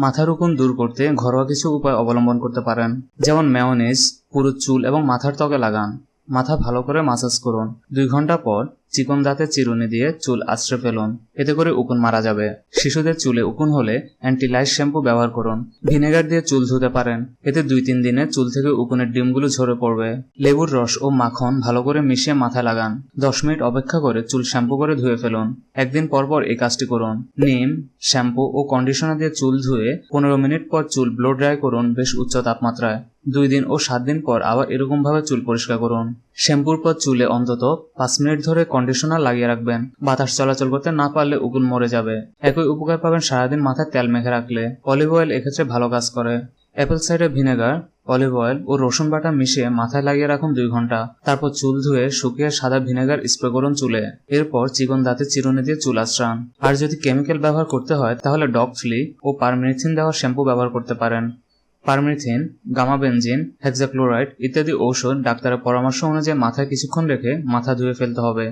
মাথার উকুন দূর করতে ঘরোয়া কিছু উপায় অবলম্বন করতে পারেন। যেমন মেয়নেজ পুরো চুল এবং মাথার ত্বকে লাগান। মাথা ভালো করে মাসাজ করুন। দুই ঘণ্টা পর চিকন দাঁতে চিরুনি দিয়ে চুল আশ্রে ফেলুন। এতে করে উকুন মারা যাবে। শিশুদের চুলে উকুন হলে অ্যান্টি লাইট শ্যাম্পু ব্যবহার করুন। ভিনেগার দিয়ে চুল ধুতে পারেন। এতে দুই তিন দিনে চুল থেকে উকুনের ডিমগুলো ঝরে পড়বে। লেবুর রস ও মাখন ভালো করে মিশিয়ে মাথায় লাগান। দশ মিনিট অপেক্ষা করে চুল শ্যাম্পু করে ধুয়ে ফেলুন। একদিন পর পর এই কাজটি করুন। নিম, শ্যাম্পু ও কন্ডিশনার দিয়ে চুল ধুয়ে পনেরো মিনিট পর চুল ব্লো ড্রাই করুন বেশ উচ্চ তাপমাত্রায়। দুই দিন ও সাত দিন পর আবার এরকম ভাবে চুল পরিষ্কার করুন। শ্যাম্পুর পর চুলে অন্তত পাঁচ মিনিট ধরে কন্ডিশনার লাগিয়ে রাখবেন। বাতাস চলাচল করতে না পারলে উকুন মরে যাবে। একই উপকার পাবেন সারাদিন মাথায় তেল মেখে রাখলে। অলিভ অয়েল এক্ষেত্রে ভালো কাজ করে। Apple cider vinegar olive oil ও রসুন বাটা মিশিয়ে মাথায় লাগিয়ে রাখুন দুই ঘণ্টা। তারপর চুল ধুয়ে শুকিয়ে সাদা ভিনেগার স্প্রে করুন চুলে। এরপর চিকন দাঁতে চিরুনি দিয়ে চুল আশ্রান আর যদি কেমিক্যাল ব্যবহার করতে হয়, তাহলে ডগ ফ্লি ও পারমিথিন দেওয়া শ্যাম্পু ব্যবহার করতে পারেন। পারমিথিন, গামাবেনজিন, হেক্সাক্লোরাইড ইত্যাদি ঔষধ ডাক্তারের পরামর্শ অনুযায়ী মাথায় কিছুক্ষণ রেখে মাথা ধুয়ে ফেলতে হবে।